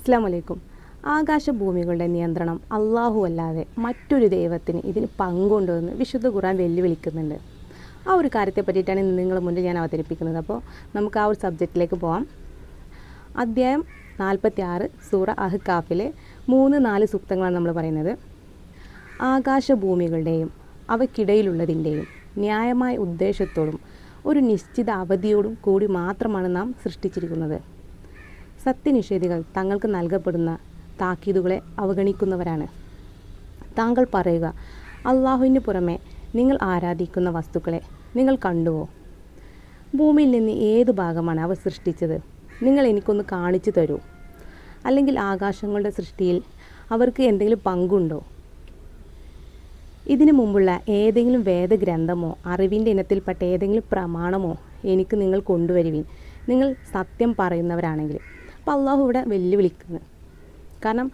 അസ്സാം വലൈക്കും ആകാശഭൂമികളുടെ നിയന്ത്രണം അള്ളാഹു അല്ലാതെ മറ്റൊരു ദൈവത്തിന് ഇതിന് പങ്കുണ്ടെന്ന് വിശുദ്ധ ഖുറാൻ വെല്ലുവിളിക്കുന്നുണ്ട്. ആ ഒരു കാര്യത്തെ പറ്റിയിട്ടാണ് ഇന്ന് മുന്നിൽ ഞാൻ അവതരിപ്പിക്കുന്നത്. അപ്പോൾ നമുക്ക് ആ ഒരു സബ്ജക്റ്റിലേക്ക് പോവാം. അദ്ധ്യായം നാൽപ്പത്തി ആറ് സൂറ അഹ് കാഫിലെ മൂന്ന് നാല് സൂക്തങ്ങളാണ് നമ്മൾ പറയുന്നത്. ആകാശഭൂമികളുടെയും അവയ്ക്കിടയിലുള്ളതിന്റെയും ന്യായമായ ഉദ്ദേശത്തോടും ഒരു നിശ്ചിത അവധിയോടും കൂടി മാത്രമാണ് നാം സൃഷ്ടിച്ചിരിക്കുന്നത്. സത്യനിഷേധികൾ തങ്ങൾക്ക് നൽകപ്പെടുന്ന താക്കീതുകളെ അവഗണിക്കുന്നവരാണ്. താങ്കൾ പറയുക അള്ളാഹുവിന് പുറമെ നിങ്ങൾ ആരാധിക്കുന്ന വസ്തുക്കളെ നിങ്ങൾ കണ്ടുവോ? ഭൂമിയിൽ നിന്ന് ഏത് ഭാഗമാണ് അവ സൃഷ്ടിച്ചത്? നിങ്ങൾ എനിക്കൊന്ന് കാണിച്ചു തരൂ. അല്ലെങ്കിൽ ആകാശങ്ങളുടെ സൃഷ്ടിയിൽ അവർക്ക് എന്തെങ്കിലും പങ്കുണ്ടോ? ഇതിനു മുമ്പുള്ള ഏതെങ്കിലും വേദഗ്രന്ഥമോ അറിവിന്റെ ഇനത്തിൽപ്പെട്ട ഏതെങ്കിലും പ്രമാണമോ എനിക്ക് നിങ്ങൾ കൊണ്ടുവരുവിൻ. നിങ്ങൾ സത്യം പറയുന്നവരാണെങ്കിൽ അപ്പോൾ അള്ളാഹു ഇവിടെ വെല്ലുവിളിക്കുന്നത്. കാരണം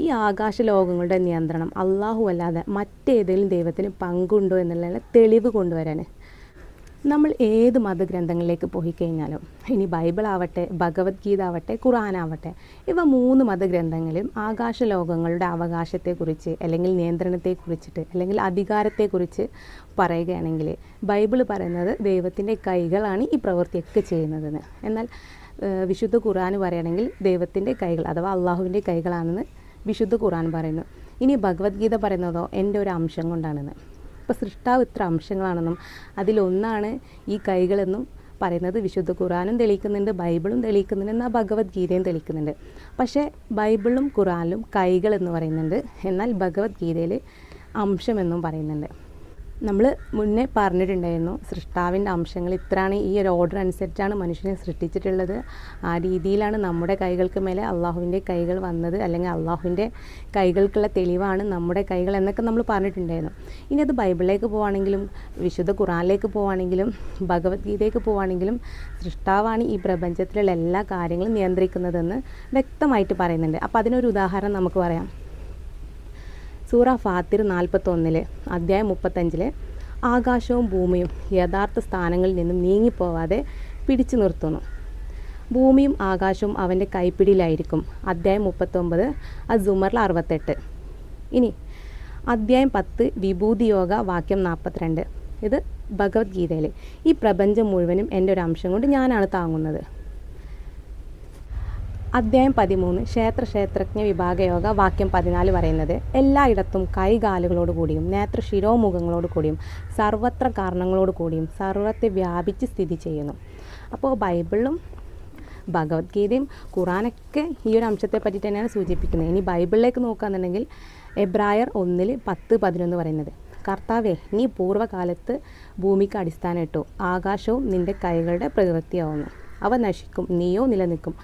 ഈ ആകാശ ലോകങ്ങളുടെ നിയന്ത്രണം അള്ളാഹു അല്ലാതെ മറ്റേതെങ്കിലും ദൈവത്തിന് പങ്കുണ്ടോ എന്നുള്ള തെളിവ് കൊണ്ടുവരാൻ നമ്മൾ ഏത് മതഗ്രന്ഥങ്ങളിലേക്ക് പോയി കഴിഞ്ഞാലും ഇനി ബൈബിൾ ആവട്ടെ ഭഗവത്ഗീത ആവട്ടെ ഖുറാനാവട്ടെ ഇവ മൂന്ന് മതഗ്രന്ഥങ്ങളിലും ആകാശ ലോകങ്ങളുടെ അവകാശത്തെക്കുറിച്ച് അല്ലെങ്കിൽ നിയന്ത്രണത്തെക്കുറിച്ചിട്ട് അല്ലെങ്കിൽ അധികാരത്തെക്കുറിച്ച് പറയുകയാണെങ്കിൽ ബൈബിൾ പറയുന്നത് ദൈവത്തിന്റെ കൈകളാണ് ഈ പ്രവൃത്തിയൊക്കെ ചെയ്യുന്നതെന്ന്. എന്നാൽ വിശുദ്ധ ഖുർആൻ പറയുകയാണെങ്കിൽ ദൈവത്തിന്റെ കൈകൾ അഥവാ അള്ളാഹുവിന്റെ കൈകളാണെന്ന് വിശുദ്ധ ഖുർആൻ പറയുന്നു. ഇനി ഭഗവത്ഗീത പറയുന്നതോ എന്റെ ഒരു അംശം കൊണ്ടാണെന്ന്. ഇപ്പോൾ സൃഷ്ടാവ് ഇത്ര അംശങ്ങളാണെന്നും അതിലൊന്നാണ് ഈ കൈകളെന്നും പറയുന്നത് വിശുദ്ധ ഖുറാനും തെളിയിക്കുന്നുണ്ട് ബൈബിളും തെളിയിക്കുന്നുണ്ട് എന്നാൽ ഭഗവത്ഗീതയും തെളിയിക്കുന്നുണ്ട്. പക്ഷേ ബൈബിളും ഖുറാനിലും കൈകൾ എന്ന് പറയുന്നുണ്ട്. എന്നാൽ ഭഗവത്ഗീതയിൽ അംശമെന്നും പറയുന്നുണ്ട്. നമ്മൾ മുന്നേ പറഞ്ഞിട്ടുണ്ടായിരുന്നു സൃഷ്ടാവിന്റെ അംശങ്ങൾ ഇത്രയാണ് ഈ ഒരു ഓർഡർ അനുസരിച്ചാണ് മനുഷ്യനെ സൃഷ്ടിച്ചിട്ടുള്ളത്. ആ രീതിയിലാണ് നമ്മുടെ കൈകൾക്ക് മേലെ അള്ളാഹുവിന്റെ കൈകൾ വന്നത് അല്ലെങ്കിൽ അള്ളാഹുവിന്റെ കൈകൾക്കുള്ള തെളിവാണ് നമ്മുടെ കൈകൾ എന്നൊക്കെ നമ്മൾ പറഞ്ഞിട്ടുണ്ടായിരുന്നു. ഇനി അത് ബൈബിളിലേക്ക് പോവുകയാണെങ്കിലും വിശുദ്ധ ഖുറാനിലേക്ക് പോവുകയാണെങ്കിലും ഭഗവത്ഗീതയ്ക്ക് പോവുകയാണെങ്കിലും സൃഷ്ടാവാണ് ഈ പ്രപഞ്ചത്തിലുള്ള എല്ലാ കാര്യങ്ങളും നിയന്ത്രിക്കുന്നതെന്ന് വ്യക്തമായിട്ട് പറയുന്നുണ്ട്. അപ്പോൾ അതിനൊരു ഉദാഹരണം നമുക്ക് പറയാം. സൂറ ഫാത്തിർ നാൽപ്പത്തൊന്നിൽ. അധ്യായം മുപ്പത്തഞ്ചിലെ ആകാശവും ഭൂമിയും യഥാർത്ഥ സ്ഥാനങ്ങളിൽ നിന്നും നീങ്ങിപ്പോവാതെ പിടിച്ചു നിർത്തുന്നു. ഭൂമിയും ആകാശവും അവന്റെ കൈപ്പിടിയിലായിരിക്കും. അധ്യായം മുപ്പത്തൊമ്പത് അസുമറിൽ അറുപത്തെട്ട്. ഇനി അധ്യായം പത്ത് വിഭൂതി യോഗ വാക്യം നാൽപ്പത്തിരണ്ട് ഇത് ഭഗവത്ഗീതയിൽ ഈ പ്രപഞ്ചം മുഴുവനും എന്റെ ഒരു അംശം കൊണ്ട് ഞാനാണ് താങ്ങുന്നത്. അധ്യായം പതിമൂന്ന് ക്ഷേത്ര ക്ഷേത്രജ്ഞ വിഭാഗയോഗ വാക്യം പതിനാല് പറയുന്നത് എല്ലായിടത്തും കൈകാലുകളോട് കൂടിയും നേത്ര ശിരോമുഖങ്ങളോട് കൂടിയും സർവത്ര കാരണങ്ങളോട് കൂടിയും സർവത്തെ വ്യാപിച്ച് സ്ഥിതി ചെയ്യുന്നു. അപ്പോൾ ബൈബിളും ഭഗവത്ഗീതയും ഖുറാനൊക്കെ ഈ ഒരു അംശത്തെ പറ്റി തന്നെയാണ് സൂചിപ്പിക്കുന്നത്. ഇനി ബൈബിളിലേക്ക് നോക്കുകയാണെന്നുണ്ടെങ്കിൽ എബ്രായർ ഒന്നിൽ പത്ത് പതിനൊന്ന് പറയുന്നത് കർത്താവേ നീ പൂർവകാലത്ത് ഭൂമിക്ക് അടിസ്ഥാനം ഇട്ടു ആകാശവും നിന്റെ കൈകളുടെ പ്രകൃതിയാവുന്നു. അവ നശിക്കും നീയോ നിലനിൽക്കും.